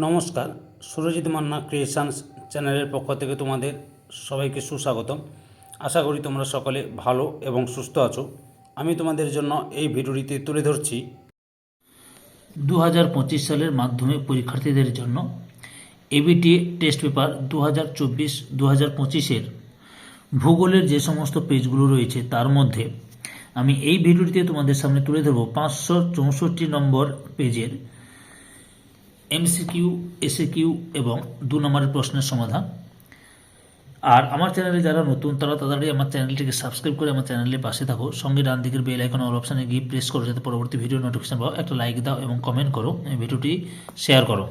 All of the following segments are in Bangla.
নমস্কার, সুরজিৎ মান্না ক্রিয়েশনস চ্যানেলের পক্ষ থেকে তোমাদের সবাইকে সুস্বাগতম। আশা করি তোমরা সকলে ভালো এবং সুস্থ আছো। আমি তোমাদের জন্য এই ভিডিওটিতে তুলে ধরছি। দু হাজার পঁচিশ সালের মাধ্যমিক পরীক্ষার্থীদের জন্য এবিটি টেস্ট পেপার দু হাজার চব্বিশ দু হাজার পঁচিশের। ভূগোলের যে সমস্ত পেজগুলো রয়েছে তার মধ্যে আমি এই ভিডিওটিতে তোমাদের সামনে তুলে ধরবো পাঁচশো চৌষট্টি নম্বর পেজের। এমসিকিউ এসএকিউ এবং দু নম্বরের প্রশ্নের সমাধান। আর আমার চ্যানেলে যারা নতুন, তারা তাড়াতাড়ি আমার চ্যানেলটিকে সাবস্ক্রাইব করে আমার চ্যানেলের পাশে থাকো। সঙ্গে ডান দিকের বেল আইকন অল অপশানে গিয়ে প্রেস করো, যাতে পরবর্তী ভিডিও নোটিফিকেশন পাও একটা লাইক দাও এবং কমেন্ট করো ভিডিওটি শেয়ার করো।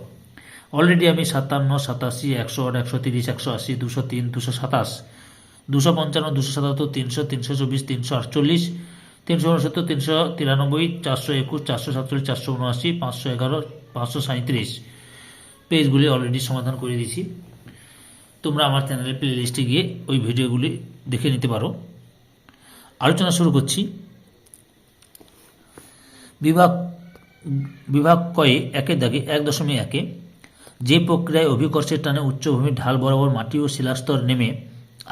অলরেডি আমি সাতান্ন, সাতাশি, একশো আট, একশো তিরিশ, একশো আশি, দুশো তিন, দুশো সাতাশ, দুশো পঞ্চান্ন, দুশো সাতাত্তর, তিনশো তিনশো চব্বিশ, তিনশো আটচল্লিশ, তিনশো উনসত্তর, তিনশো তিরানব্বই, চারশো একুশ, চারশো সাতচল্লিশ, চারশো উনআশি, পাঁচশো এগারো পাঁচশো সাঁত্রিশ পেজগুলি অলরেডি সমাধান করে দিয়েছি। তোমরা আমার চ্যানেলের প্লে লিস্টে গিয়ে ওই ভিডিওগুলি দেখে নিতে পারো। আলোচনা শুরু করছি। বিভাগ বিভাগ কয়ে একের দাগে এক দশমিক একে। যে প্রক্রিয়ায় অভিকর্ষের টানে উচ্চভূমির ঢাল বরাবর মাটি ও শিলাস্তর নেমে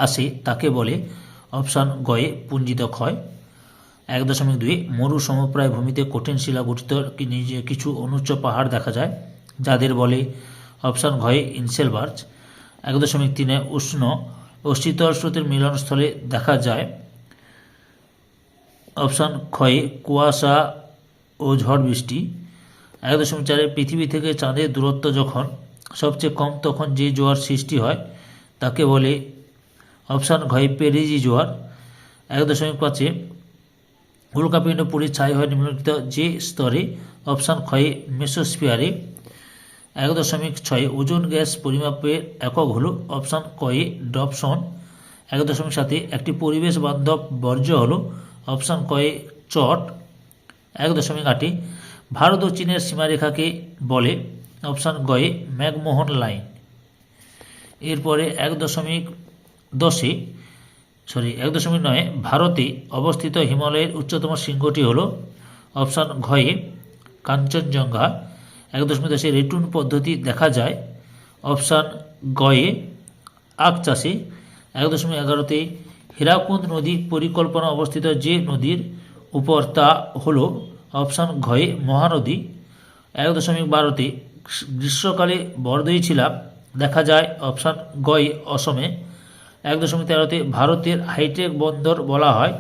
আসে, তাকে বলে অপশান গয়ে পুঞ্জিত ক্ষয় এক দশমিক দুই, মরু সমপ্রায় ভূমিতে কঠিন শিলা গঠিত কিছু অনুচ্চ পাহাড় দেখা যায়, যাদের বলে অপশান ঘয়ে ইনসেলবার্জ এক দশমিক তিনে উষ্ণ ও শীতল স্রোতের মিলনস্থলে দেখা যায়। অপশান ক্ষয়ে কুয়াশা ও ঝড় বৃষ্টি। এক দশমিক চারে পৃথিবী থেকে চাঁদের দূরত্ব যখন সবচেয়ে কম তখন যে জোয়ার সৃষ্টি হয়, তাকে বলে অপশান ঘয়ে পেরিজি জোয়ার। এক দশমিক পাঁচে উল্কাপিণ্ড পুরী ছাই হয় নিম্নলিখিত যে স্তরে অপশান ক্ষয়ে মেসোস্ফিয়ারে এক দশমিক ছয় ওজন গ্যাস পরিমাপের একক হলো অপশান কয়ে ডপসন। এক দশমিক সাতে একটি পরিবেশ বান্ধব বর্জ্য হলো অপশান কয়ে চট। এক দশমিক আটে ভারত ও চীনের সীমারেখাকে বলে অপশান গয়ে ম্যাকমোহন লাইন। এরপরে এক দশমিক দশে সরি, এক দশমিক নয়, ভারতে অবস্থিত হিমালয়ের উচ্চতম শৃঙ্গটি হল অপশান ঘয়ে কাঞ্চনজঙ্ঘা। এক দশমিক দশে রেটুন পদ্ধতি দেখা যায়। অপশান গয়ে আখ চাষে এক দশমিক এগারোতে হীরাকুন্দ নদী পরিকল্পনা অবস্থিত যে নদীর উপর তা হল অপশান ঘয়ে মহানদী। এক দশমিক বারোতে গ্রীষ্মকালে বরদই ছিলা দেখা যায়। অপশান গয়ে অসমে এক দশমিক তেরোতে ভারতের হাইটেক বন্দর বলা হয়।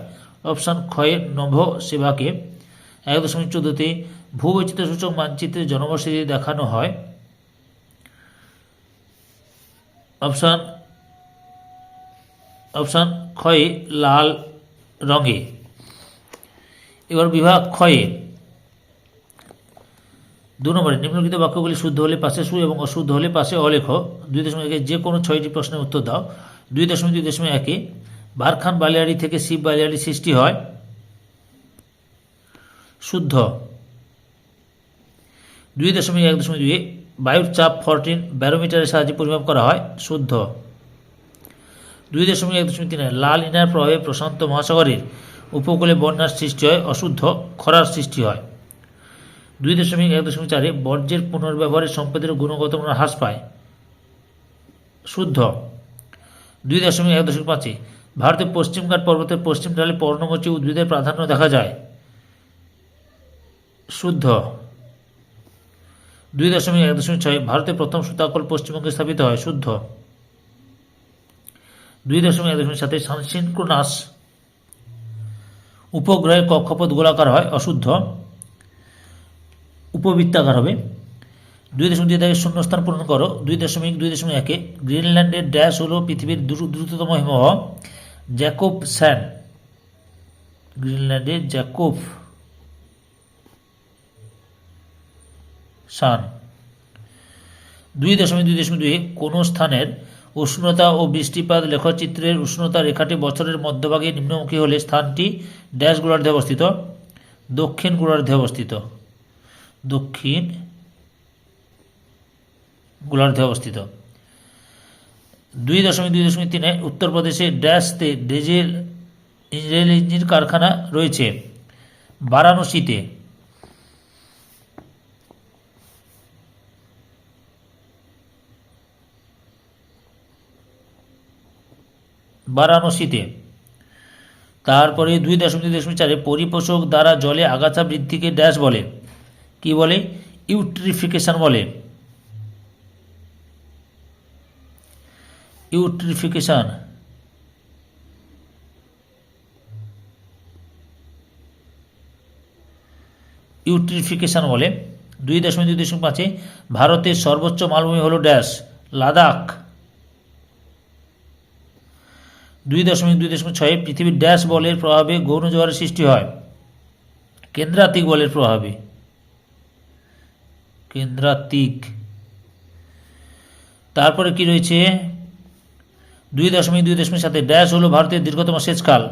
অপশান ক্ষয়ে নভ সেবাকে। এক দশমিক চোদ্দোতে ভূবৈচিত্র্য সূচক মানচিত্রে জনবসতি দেখানো হয়। অপশান অপশান ক্ষয়ে লাল রঙে। এবার বিভাগ ক্ষয়ে দু নম্বরে, নিম্নলিখিত বাক্যগুলি শুদ্ধ হলে পাশে সু এবং অশুদ্ধ হলে পাশে অলেখ। দুই দশমিক যে কোনো ছয়টি প্রশ্নের উত্তর দাও। দুই দশমিক দুই দশমিক একে বারখান বালিয়াড়ি থেকে শিব বালিয়াড়ি সৃষ্টি হয়। শুদ্ধ। দুই দশমিক এক দশমিক দুই বায়ুর চাপ ফরটিন ব্যারোমিটারের সাহায্যে পরিমাপ করা হয়। শুদ্ধ। দুই দশমিক এক দশমিক তিনে লাল ইনার প্রভাবে প্রশান্ত মহাসাগরের উপকূলে বন্যার সৃষ্টি হয়, অশুদ্ধ খরার সৃষ্টি হয়। দুই দশমিক এক দশমিক চারে বর্জ্যের পুনর্ব্যবহারের সম্পদের গুণগত মান হ্রাস পায়। শুদ্ধ। দুই দশমিক এক দশমিক পাঁচে ভারতের পশ্চিমঘাট পর্বতের পশ্চিম ঢালে পর্ণমোচী উদ্ভিদের প্রাধান্য দেখা যায়। শুদ্ধ। দুই দশমিক এক দশমিক ছয়, ভারতের প্রথম সুতাকল পশ্চিমবঙ্গে স্থাপিত হয়। শুদ্ধ। দুই দশমিক এক দশমিক সাথে সানসিনক্রোনাস উপগ্রহের কক্ষপথ গোলাকার হয়। অশুদ্ধ। উপবৃত্তাকার হবে। দুই দশমিক দুই থেকে শূন্যস্থান পূরণ করো। দুই দশমিক দুই দশমিক একে। গ্রিনল্যান্ডের ড্যাশ হল পৃথিবীর দ্রু- দ্রুততম হিমবাহ, জ্যাকোব স্যান। গ্রিনল্যান্ডের জ্যাকোব সান দুই দশমিক দুই দশমিক দুই কোনো স্থানের উষ্ণতা ও বৃষ্টিপাত লেখচিত্রের উষ্ণতা রেখাটি বছরের মধ্যভাগে নিম্নমুখী হলে স্থানটি ড্যাশ গোলার্ধে অবস্থিত, দক্ষিণ গোলার্ধে অবস্থিত। দক্ষিণ গোলার্ধে অবস্থিত। দুই দশমিক দুই দশমিক তিনে উত্তরপ্রদেশে ড্যাশতে ডিজেল রেল ইঞ্জিন কারখানা রয়েছে বারাণসীতে বারাণসীতে তারপরে দুই দশমিক দুই দশমিক চারে পরিপোষক দ্বারা জলে আগাছা বৃদ্ধিকে ড্যাশ বলে। কি বলে? ইউট্রিফিকেশন বলে। ইউট্রিফিকেশন। ইউট্রিফিকেশন বলে দুই দশমিক দুই দশমিক পাঁচে ভারতের সর্বোচ্চ মালভূমি হল ড্যাশ, লাদাখ। দুই দশমিক দুই দশমিক ছয়ে পৃথিবীর ড্যাশ বলের প্রভাবে ঘূর্ণঝড়ের সৃষ্টি হয়। কেন্দ্রাতিক বলের প্রভাবে। কেন্দ্রাতিক। তারপরে কি রয়েছে? দুই দশমিক দুই দশমিক সাথে ড্যাশ হলো ভারতের দীর্ঘতম সেচ খাল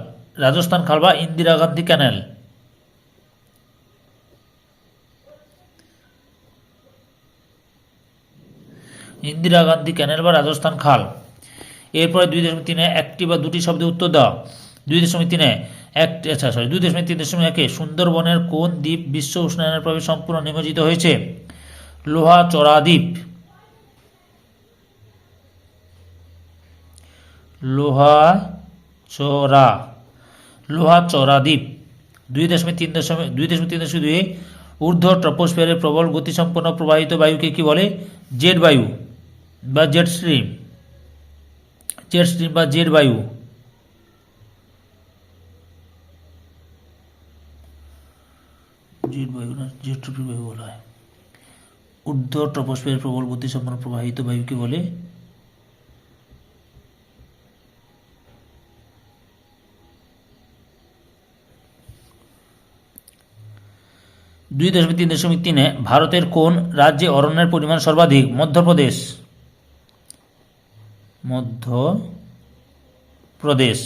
রাজস্থান খাল বা ইন্দিরা গান্ধী ক্যানেল। ইন্দিরা গান্ধী ক্যানেল বা রাজস্থান খাল। এরপরে দুই দশমিক তিনে একটি বা দুটি শব্দে উত্তর দাও। দুই দশমিক তিনে এক আচ্ছা সরি দুই দশমিক তিন দশমিক একে সুন্দরবনের কোন দ্বীপ বিশ্ব উষ্ণায়নের প্রভাবে সম্পূর্ণ নিমজ্জিত হয়েছে? লোহা চড়া দ্বীপ। লোহা চড়া লোহা চড়া দ্বীপ। দুই দশমিক তিন দশমিক দুই দশমিক তিন দশমিক দুই ঊর্ধ্ব ট্রপোস্ফিয়ারের প্রবল গতিসম্পন্ন প্রবাহিত বায়ুকে কি বলে? জেট বায়ু বা জেট স্ট্রিম। জেট স্ট্রিম বা জেট বায়ু। জেট বায়ু না জেট ট্রিপি বায়ু বলা হয়। ঊর্ধ্ব ট্রপোস্ফিয়ারের প্রবল গতিসম্পন্ন প্রবাহিত বায়ুকে বলে দুই দশমিক তিন দশমিক তিনে ভারতের কোন রাজ্যে অরণ্যের পরিমাণ সর্বাধিক? মধ্যপ্রদেশ। মধ্য প্রদেশ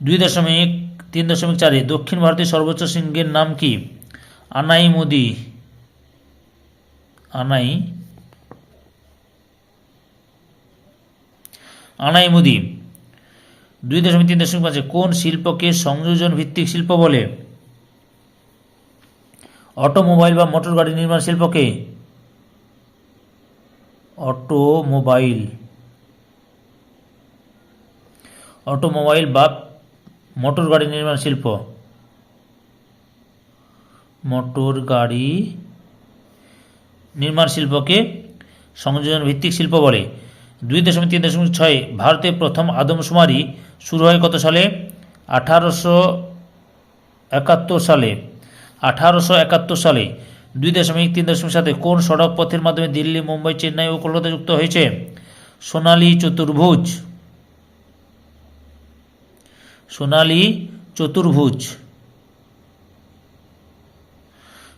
দুই দশমিক তিন দশমিক চারে দক্ষিণ ভারতের সর্বোচ্চ শৃঙ্গের নাম কি? আনাই মোদি আনাই আনাই মোদি দুই দশমিক তিন দশমিক পাঁচে কোন শিল্পকে সংযোজন ভিত্তিক শিল্প বলে? অটোমোবাইল বা মোটর গাড়ি নির্মাণ শিল্পকে অটোমোবাইল। অটোমোবাইল বা মোটর গাড়ি নির্মাণ শিল্প। মোটর গাড়ি নির্মাণ শিল্পকে সংযোজন ভিত্তিক শিল্প বলে। দুই দশমিক তিন দশমিক ছয় ভারতে প্রথম আদমশুমারি শুরু হয় কত সালে? আঠারোশো একাত্তর সালে। আঠারোশো একাত্তর সালে দুই দশমিক তিন দশমিক সাথে কোন সড়ক পথের মাধ্যমে দিল্লি, মুম্বাই, চেন্নাই ও কলকাতা যুক্ত হয়েছে? সোনালী চতুর্ভুজ। সোনালী চতুর্ভুজ।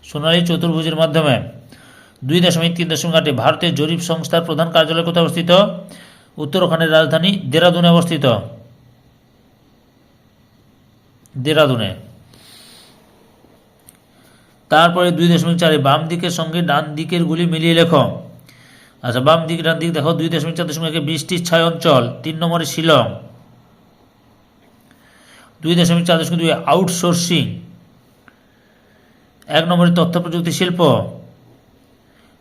সোনালী চতুর্ভুজের মাধ্যমে দুই দশমিক তিন দশমিক আটে ভারতের জরিপ সংস্থার প্রধান কার্যালয় কোথায় অবস্থিত? উত্তরাখণ্ডের রাজধানী দেরাদুনে অবস্থিত। দেরাদুনে। তারপরে দুই দশমিক চারে বাম দিকের সঙ্গে ডান দিকের গুলি মিলিয়ে লেখো। আচ্ছা বাম দিক, ডান দিক দেখো, দুই দশমিক চার দশমিক একে বৃষ্টির ছায় অঞ্চল, তিন নম্বরে শিলং। দুই দশমিক চার দশমিক দুই আউটসোর্সিং এক নম্বরে তথ্য প্রযুক্তি শিল্প।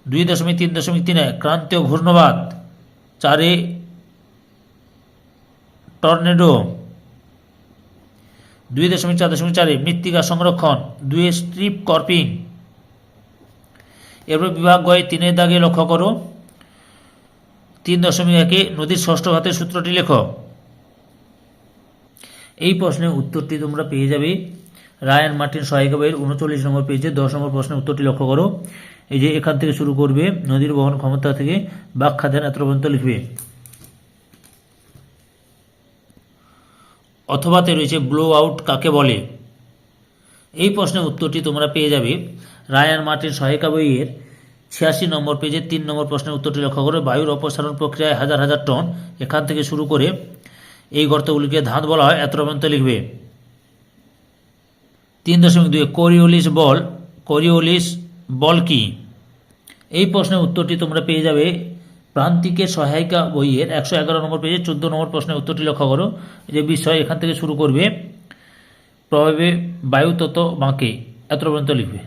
দুই দশমিক তিন দশমিক তিনে ক্রান্তীয় ঘূর্ণবাদ। চারে টর্নেডো। দুই দশমিক চার দশমিক চারে মৃত্তিকা সংরক্ষণ, দুই স্ট্রিপ কর্পিং। এরপর বিভাগ গয়ে তিনের দাগে লক্ষ্য করো। তিন দশমিক একে নদীর ষষ্ঠ ঘাতের সূত্রটি লেখো। এই প্রশ্নের উত্তরটি তোমরা পেয়ে যাবে। রায়ান মার্টিন সহায়িকা বইয়ের উনচল্লিশ নম্বর পেজে দশ নম্বর প্রশ্নের উত্তরটি লক্ষ্য করো। এই যে এখান থেকে শুরু করবে, নদীর বহন ক্ষমতা থেকে দেন এত পর্যন্ত লিখবে। অথবাতে রয়েছে ব্লো আউট কাকে বলে? এই প্রশ্নের উত্তরটি তোমরা পেয়ে যাবে রায়ান মার্টিন সহায়িকা বইয়ের ছিয়াশি নম্বর পেজে তিন নম্বর প্রশ্নের উত্তরটি লক্ষ্য করে। বায়ুর অপসারণ প্রক্রিয়ায় হাজার হাজার টন এখান থেকে শুরু করে এই গর্তগুলিকে ধাঁধ বলা হয় এত পর্যন্ত লিখবে। তিন দশমিক দুই কোরিওলিস বল কোরিওলিস বল কি? এই প্রশ্নের উত্তরটি তোমরা পেয়ে যাবে প্রান্তিকের সহায়িকা বইয়ের একশো এগারো নম্বর পেজে চোদ্দ নম্বর প্রশ্নের উত্তরটি লক্ষ্য করো যে বিষয় এখান থেকে শুরু করবে, প্রভাবে বায়ু তত বাঁকে, এত পর্যন্ত লিখবে।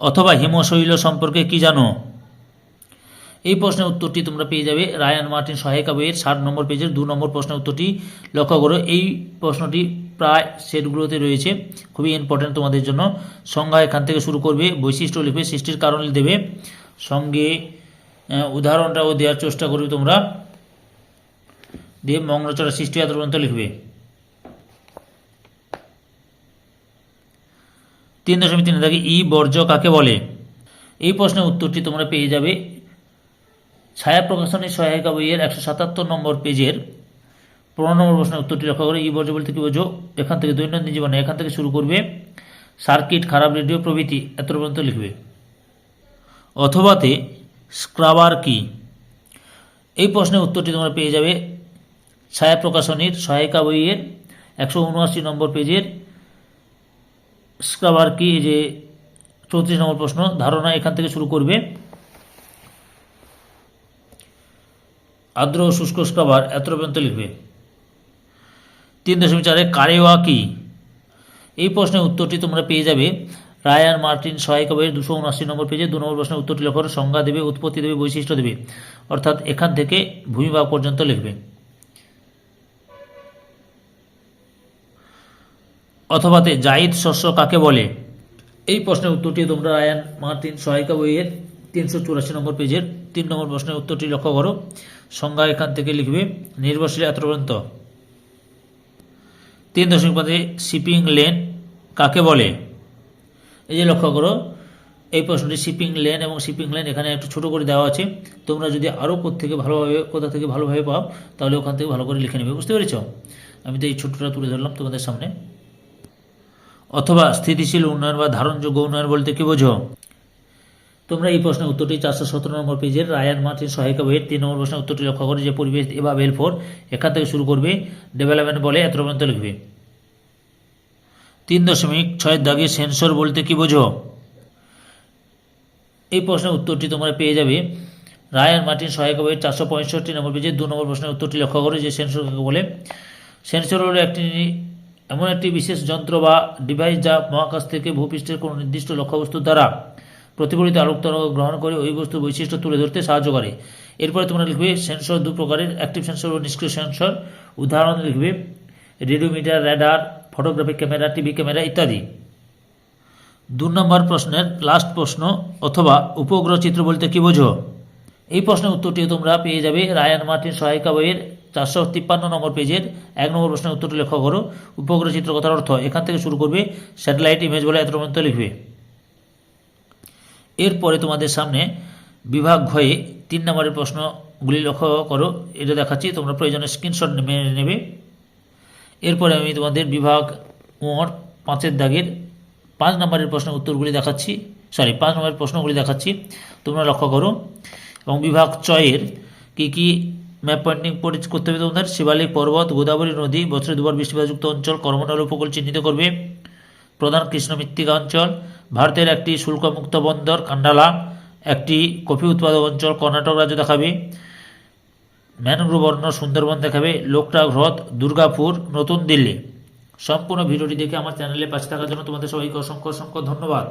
অথবা হিমশৈল সম্পর্কে কি জানো? এই প্রশ্নের উত্তরটি তোমরা পেয়ে যাবে রায়ান মার্টিন সহায়িকা বইয়ের ষাট নম্বর পেজের দু নম্বর প্রশ্নের উত্তরটি। লক্ষ্য করো, এই প্রশ্নটি প্রায় সেটগুলোতে রয়েছে। খুবই ইম্পর্টেন্ট তোমাদের জন্য। সংজ্ঞা এখান থেকে শুরু করবে, বৈশিষ্ট্য লিখবে, সৃষ্টির কারণ দেবে। সঙ্গে উদাহরণটাও দেওয়ার চেষ্টা করবে তোমরা। দিয়ে মগ্নচড়া সৃষ্টি পর্যন্ত লিখবে। তিন দশমিক তিনে থাকে ই বর্জ্য কাকে বলে? এই প্রশ্নের উত্তরটি তোমরা পেয়ে যাবে। ছায়া প্রকাশনের সহায়িকা বইয়ের একশো সাতাত্তর নম্বর পেজের পনেরো নম্বর প্রশ্নের উত্তরটি লক্ষ্য করে ই বর্জ্য বলতে কি বোঝো। এখান থেকে দৈনন্দিন জীবনে এখান থেকে শুরু করবে। সার্কিট, খারাপ রেডিও প্রভৃতি এত পর্যন্ত লিখবে। অথবাতে, স্ক্রাবার কি? এই প্রশ্নের উত্তরটি তোমরা পেয়ে যাবে ছায়া প্রকাশনীর সহায়িকা বইয়ের একশো উনআশি নম্বর পেজের। স্ক্রাবার কি? যে চৌত্রিশ নম্বর প্রশ্ন, ধারণা এখান থেকে শুরু করবে। আর্দ্র শুষ্ক স্ক্রাবার এত পর্যন্ত লিখবে। তিন দশমিক চারে কারেওয়া কি এই প্রশ্নের উত্তরটি তোমরা পেয়ে যাবে। রায়ান মার্টিন সহায়িকা বইয়ের দুশো উনআশি নম্বর পেজে দু নম্বর প্রশ্নের উত্তরটি করো সংজ্ঞা দেবে, উৎপত্তি দেবে, বৈশিষ্ট্য দেবে। অর্থাৎ এখান থেকে ভূমিভাগ পর্যন্ত লিখবে। অথবাতে জাইদ শস্য কাকে বলে? এই প্রশ্নের উত্তরটি তোমরা রায়ান মার্টিন সহায়িকা বইয়ের তিনশো চুরাশি নম্বর পেজের তিন নম্বর প্রশ্নের উত্তরটি লক্ষ্য করো। সংজ্ঞা এখান থেকে লিখবে, নির্ভরশীল এত পর্যন্ত। তিন দশমিক পদে শিপিং লেন কাকে বলে? এই যে লক্ষ্য করো, এই প্রশ্নটি শিপিং লেন এবং শিপিং লেন এখানে একটু ছোট করে দেওয়া আছে। তোমরা যদি আরও থেকে ভালোভাবে, কোথা থেকে ভালোভাবে পাও, তাহলে ওখান থেকে ভালো করে লিখে নেবে। বুঝতে পেরেছ? আমি তো এই ছোটটা তুলে ধরলাম তোমাদের সামনে। অথবা স্থিতিশীল উন্নয়ন বা ধারণযোগ্য উন্নয়ন বলতে কি বোঝো? তোমরা এই প্রশ্নের উত্তরটি চারশো সতেরো নম্বর পেজের রায়ান মার্টিন সহায়িকা বইয়ের তিন নম্বর প্রশ্নের উত্তরটি লক্ষ্য করে যে পরিবেশ এবার ওয়েলফোর এখান থেকে শুরু করবে, ডেভেলপমেন্ট বলে এত পর্যন্ত লিখবে। তিন দশমিক ছয়ের দাগে সেন্সর বলতে কি বোঝো? এই প্রশ্নের উত্তরটি তোমরা পেয়ে যাবে। রায়ান মার্টিন সহায়ক বইয়ের চারশো পঁয়ষট্টি নম্বর পেজে দু নম্বর প্রশ্নের উত্তরটি লক্ষ্য করে যে সেন্সর বলে? সেন্সর হলো একটি এমন একটি বিশেষ যন্ত্র বা ডিভাইস যা মহাকাশ থেকে ভূপৃষ্ঠের কোনো নির্দিষ্ট লক্ষ্যবস্তু দ্বারা প্রতিফলিত আলোক তরঙ্গ গ্রহণ করে ওই বস্তুর বৈশিষ্ট্য তুলে ধরতে সাহায্য করে। এরপরে তোমরা লিখবে সেন্সর দু প্রকারের অ্যাক্টিভ সেন্সর ও নিষ্ক্রিয় সেন্সর উদাহরণ লিখবে, radiometer radar photographic camera TV camera ইত্যাদি। দু নম্বর প্রশ্নের লাস্ট প্রশ্ন, অথবা উপগ্রহ চিত্র বলতে কি বোঝো? এই প্রশ্নের উত্তরটি তোমরা পেয়ে যাবে রায়ান মার্টিন সহায়িকা বইয়ের চারশো তিপ্পান্ন নম্বর পেজের এক নম্বর প্রশ্নের উত্তরটি লক্ষ্য করো। উপগ্রহ চিত্র কথার অর্থ, এখান থেকে শুরু করবে স্যাটেলাইট ইমেজ বলে এত পর্যন্ত লিখবে। এরপরে তোমাদের সামনে বিভাগ ঘয়ে তিন নম্বরের প্রশ্নগুলি লক্ষ্য করো। এটা দেখাচ্ছি, তোমরা প্রয়োজনে স্ক্রিনশট মেনে নেবে। এরপরে আমি তোমাদের বিভাগ মোট পাঁচের দাগের পাঁচ নম্বরের প্রশ্নের উত্তরগুলি দেখাচ্ছি। সরি পাঁচ নম্বরের প্রশ্নগুলি দেখাচ্ছি। তোমরা লক্ষ্য করো। এবং বিভাগ চয়ের কি কি ম্যাপ পয়েন্টিং করতে হবে তোমাদের? শিবালিক পর্বত, গোদাবরী নদী, বছরে দুবার বৃষ্টিপাতযুক্ত অঞ্চল, কর্মনল উপকূল চিহ্নিত করবে। প্রধান কৃষ্ণ মৃত্তিকা অঞ্চল ভারতের একটি শুল্কমুক্ত বন্দর, কান্ডালা, একটি কফি উৎপাদক অঞ্চল, কর্ণাটক রাজ্য দেখাবে। ম্যানগ্রোভ সুন্দরবন দেখাবে। লোকটাক হ্রদ, দুর্গাপুর, নতুন দিল্লি। সম্পূর্ণ ভিডিওটি দেখে আমার চ্যানেলে পাশে থাকার জন্য তোমাদের সবাইকে অসংখ্য অসংখ্য ধন্যবাদ।